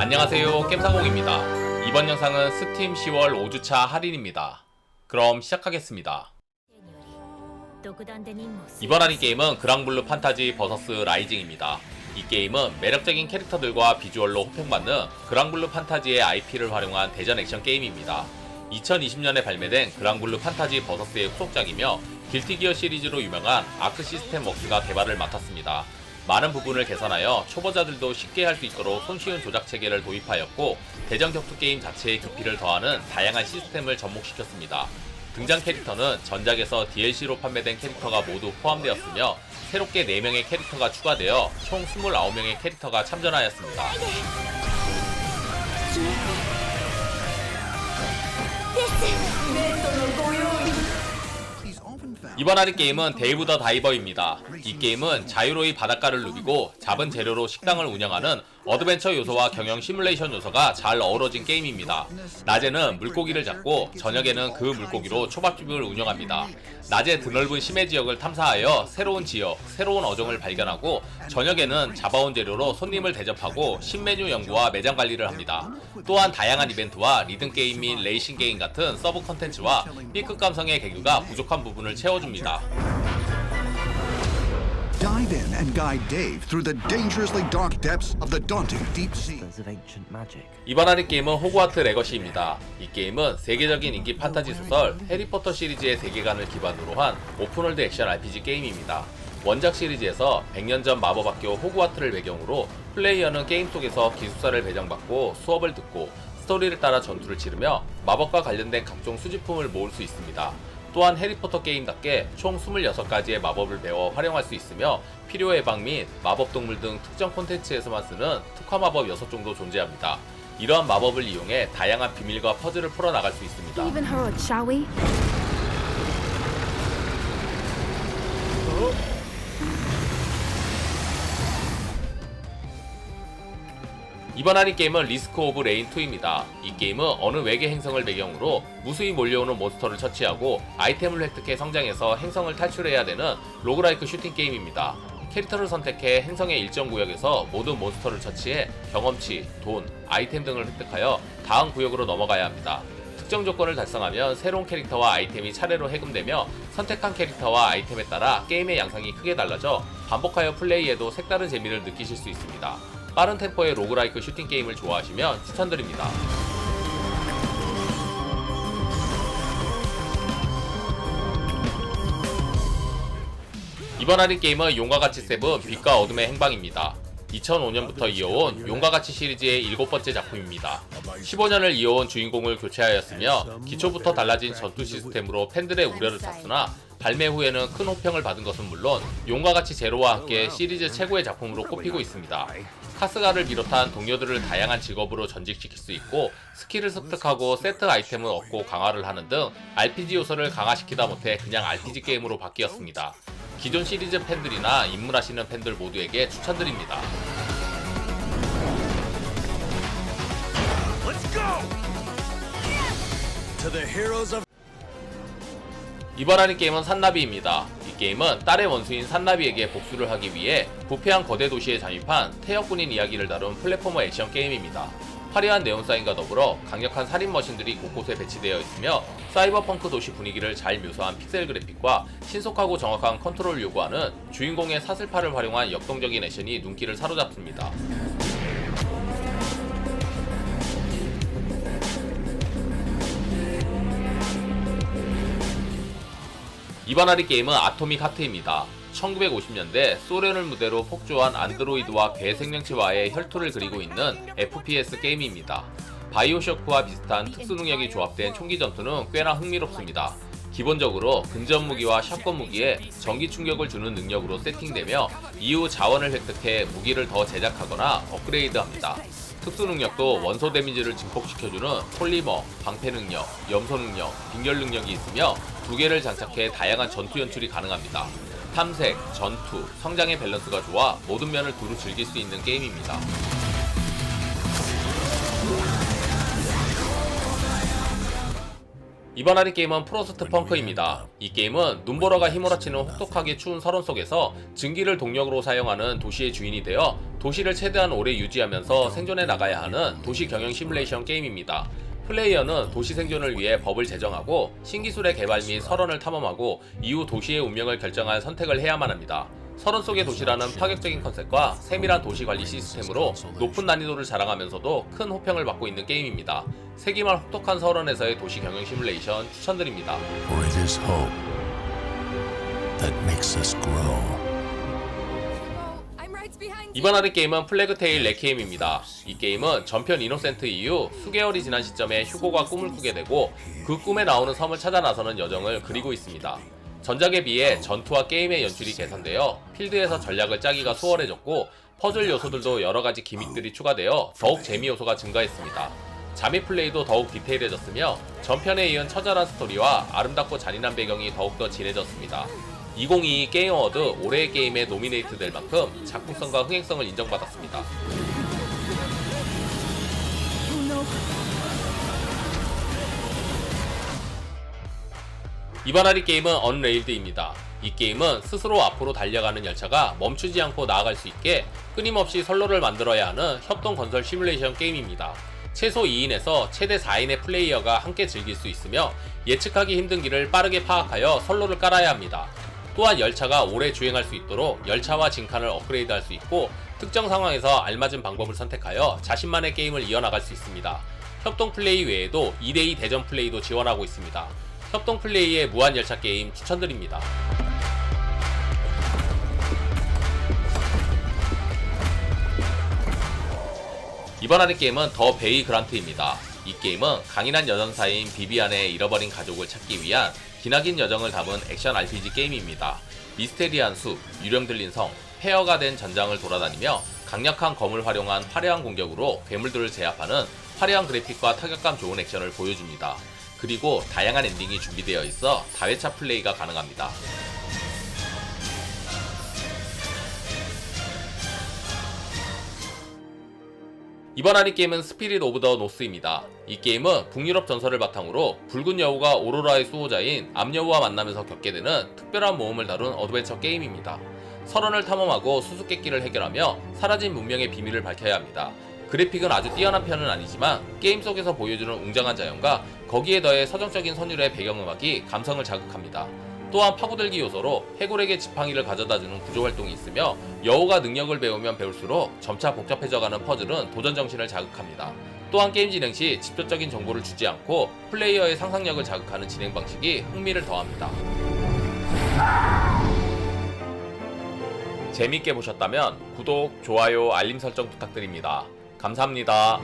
안녕하세요. 겜상공입니다. 이번 영상은 스팀 10월 5주차 할인입니다. 그럼 시작하겠습니다. 이번 할인 게임은 그랑블루 판타지 버서스 라이징입니다. 이 게임은 매력적인 캐릭터들과 비주얼로 호평받는 그랑블루 판타지의 IP를 활용한 대전 액션 게임입니다. 2020년에 발매된 그랑블루 판타지 버서스의 후속작이며 길티기어 시리즈로 유명한 아크 시스템 웍스가 개발을 맡았습니다 많은 부분을 개선하여 초보자들도 쉽게 할 수 있도록 손쉬운 조작 체계를 도입하였고 대전 격투 게임 자체의 깊이를 더하는 다양한 시스템을 접목시켰습니다. 등장 캐릭터는 전작에서 DLC로 판매된 캐릭터가 모두 포함되었으며 새롭게 4명의 캐릭터가 추가되어 총 29명의 캐릭터가 참전하였습니다. 이번 할인 게임은 데이브 더 다이버입니다. 이 게임은 자유로이 바닷가를 누비고 잡은 재료로 식당을 운영하는 어드벤처 요소와 경영 시뮬레이션 요소가 잘 어우러진 게임입니다. 낮에는 물고기를 잡고 저녁에는 그 물고기로 초밥집을 운영합니다. 낮에 드넓은 심해 지역을 탐사하여 새로운 지역, 새로운 어종을 발견하고 저녁에는 잡아온 재료로 손님을 대접하고 신메뉴 연구와 매장 관리를 합니다. 또한 다양한 이벤트와 리듬 게임 및 레이싱 게임 같은 서브 컨텐츠와 B급 감성의 개그가 부족한 부분을 채워줍니다. Dive in and guide Dave through the dangerously dark depths of the daunting deep sea. of ancient magic. 이번 할인 게임은 호그와트 레거시입니다. 이 게임은 세계적인 인기 판타지 소설 해리포터 시리즈의 세계관을 기반으로 한 오픈월드 액션 RPG 게임입니다. 원작 시리즈에서 100년 전 마법학교 호그와트를 배경으로 플레이어는 게임 속에서 기숙사를 배정받고 수업을 듣고 스토리를 따라 전투를 치르며 마법과 관련된 각종 수집품을 모을 수 있습니다. 또한 해리포터 게임답게 총 26가지의 마법을 배워 활용할 수 있으며 필요 예방 및 마법 동물 등 특정 콘텐츠에서만 쓰는 특화 마법 6종도 존재합니다. 이러한 마법을 이용해 다양한 비밀과 퍼즐을 풀어나갈 수 있습니다. Even 이번 할인 게임은 리스크 오브 레인 2입니다. 이 게임은 어느 외계 행성을 배경으로 무수히 몰려오는 몬스터를 처치하고 아이템을 획득해 성장해서 행성을 탈출해야 되는 로그라이크 슈팅 게임입니다. 캐릭터를 선택해 행성의 일정 구역에서 모든 몬스터를 처치해 경험치, 돈, 아이템 등을 획득하여 다음 구역으로 넘어가야 합니다. 특정 조건을 달성하면 새로운 캐릭터와 아이템이 차례로 해금되며 선택한 캐릭터와 아이템에 따라 게임의 양상이 크게 달라져 반복하여 플레이해도 색다른 재미를 느끼실 수 있습니다. 빠른 템포의 로그라이크 슈팅 게임을 좋아하시면 추천드립니다. 이번 할인 게임은 용과 같이 세븐 빛과 어둠의 행방입니다. 2005년부터 이어온 용과 같이 시리즈의 일곱 번째 작품입니다. 15년을 이어온 주인공을 교체하였으며 기초부터 달라진 전투 시스템으로 팬들의 우려를 샀으나 발매 후에는 큰 호평을 받은 것은 물론 용과 같이 제로와 함께 시리즈 최고의 작품으로 꼽히고 있습니다. 카스가를 비롯한 동료들을 다양한 직업으로 전직시킬 수 있고 스킬을 습득하고 세트 아이템을 얻고 강화를 하는 등 RPG 요소를 강화시키다 못해 그냥 RPG 게임으로 바뀌었습니다. 기존 시리즈 팬들이나 입문하시는 팬들 모두에게 추천드립니다. Let's go! To the heroes of 이번 할인 게임은 산나비입니다. 이 게임은 딸의 원수인 산나비에게 복수를 하기 위해 부패한 거대 도시에 잠입한 태역군인 이야기를 다룬 플랫포머 액션 게임입니다. 화려한 네온 사인과 더불어 강력한 살인 머신들이 곳곳에 배치되어 있으며 사이버펑크 도시 분위기를 잘 묘사한 픽셀 그래픽과 신속하고 정확한 컨트롤을 요구하는 주인공의 사슬팔을 활용한 역동적인 액션이 눈길을 사로잡습니다. 이번 할인 게임은 아토믹 하트입니다. 1950년대 소련을 무대로 폭주한 안드로이드와 괴생명체와의 혈투를 그리고 있는 FPS 게임입니다. 바이오쇼크와 비슷한 특수 능력이 조합된 총기 전투는 꽤나 흥미롭습니다. 기본적으로 근접 무기와 샷건 무기에 전기 충격을 주는 능력으로 세팅되며 이후 자원을 획득해 무기를 더 제작하거나 업그레이드합니다. 특수 능력도 원소 데미지를 증폭시켜주는 폴리머, 방패 능력, 염소 능력, 빙결 능력이 있으며 두 개를 장착해 다양한 전투 연출이 가능합니다. 탐색, 전투, 성장의 밸런스가 좋아 모든 면을 두루 즐길 수 있는 게임입니다. 이번 할인 게임은 프로스트 펑크입니다. 이 게임은 눈보라가 휘몰아치는 혹독하게 추운 설원 속에서 증기를 동력으로 사용하는 도시의 주인이 되어 도시를 최대한 오래 유지하면서 생존해 나가야 하는 도시 경영 시뮬레이션 게임입니다. 플레이어는 도시 생존을 위해 법을 제정하고 신기술의 개발 및 설원을 탐험하고 이후 도시의 운명을 결정할 선택을 해야만 합니다. 설원 속의 도시라는 파격적인 컨셉과 세밀한 도시 관리 시스템으로 높은 난이도를 자랑하면서도 큰 호평을 받고 있는 게임입니다. 세기말 혹독한 설원에서의 도시 경영 시뮬레이션 추천드립니다. 이번 할인 게임은 플래그테일 레퀴엠입니다. 이 게임은 전편 이노센트 이후 수개월이 지난 시점에 휴고가 꿈을 꾸게 되고 그 꿈에 나오는 섬을 찾아 나서는 여정을 그리고 있습니다. 전작에 비해 전투와 게임의 연출이 개선되어 필드에서 전략을 짜기가 수월해졌고 퍼즐 요소들도 여러 가지 기믹들이 추가되어 더욱 재미 요소가 증가했습니다. 잠입 플레이도 더욱 디테일해졌으며 전편에 이은 처절한 스토리와 아름답고 잔인한 배경이 더욱더 진해졌습니다. 2022 게임 어워드 올해의 게임에 노미네이트 될 만큼 작품성과 흥행성을 인정받았습니다. 이번 할인 게임은 언레일드입니다. 이 게임은 스스로 앞으로 달려가는 열차가 멈추지 않고 나아갈 수 있게 끊임없이 선로를 만들어야 하는 협동 건설 시뮬레이션 게임입니다. 최소 2인에서 최대 4인의 플레이어가 함께 즐길 수 있으며 예측하기 힘든 길을 빠르게 파악하여 선로를 깔아야 합니다. 또한 열차가 오래 주행할 수 있도록 열차와 진칸을 업그레이드 할 수 있고 특정 상황에서 알맞은 방법을 선택하여 자신만의 게임을 이어나갈 수 있습니다. 협동 플레이 외에도 2대2 대전 플레이도 지원하고 있습니다. 협동 플레이의 무한 열차 게임 추천드립니다. 이번 하는 게임은 더 베이 그란트입니다. 이 게임은 강인한 여전사인 비비안의 잃어버린 가족을 찾기 위한 기나긴 여정을 담은 액션 RPG 게임입니다. 미스테리한 숲, 유령 들린 성, 폐허가 된 전장을 돌아다니며 강력한 검을 활용한 화려한 공격으로 괴물들을 제압하는 화려한 그래픽과 타격감 좋은 액션을 보여줍니다. 그리고 다양한 엔딩이 준비되어 있어 다회차 플레이가 가능합니다. 이번 할인 게임은 스피릿 오브 더 노스입니다. 이 게임은 북유럽 전설을 바탕으로 붉은 여우가 오로라의 수호자인 암여우와 만나면서 겪게 되는 특별한 모험을 다룬 어드벤처 게임입니다. 설원을 탐험하고 수수께끼를 해결하며 사라진 문명의 비밀을 밝혀야 합니다. 그래픽은 아주 뛰어난 편은 아니지만 게임 속에서 보여주는 웅장한 자연과 거기에 더해 서정적인 선율의 배경음악이 감성을 자극합니다. 또한 파고들기 요소로 해골에게 지팡이를 가져다주는 구조 활동이 있으며 여우가 능력을 배우면 배울수록 점차 복잡해져가는 퍼즐은 도전 정신을 자극합니다. 또한 게임 진행 시 직접적인 정보를 주지 않고 플레이어의 상상력을 자극하는 진행 방식이 흥미를 더합니다. 재밌게 보셨다면 구독, 좋아요, 알림 설정 부탁드립니다. 감사합니다.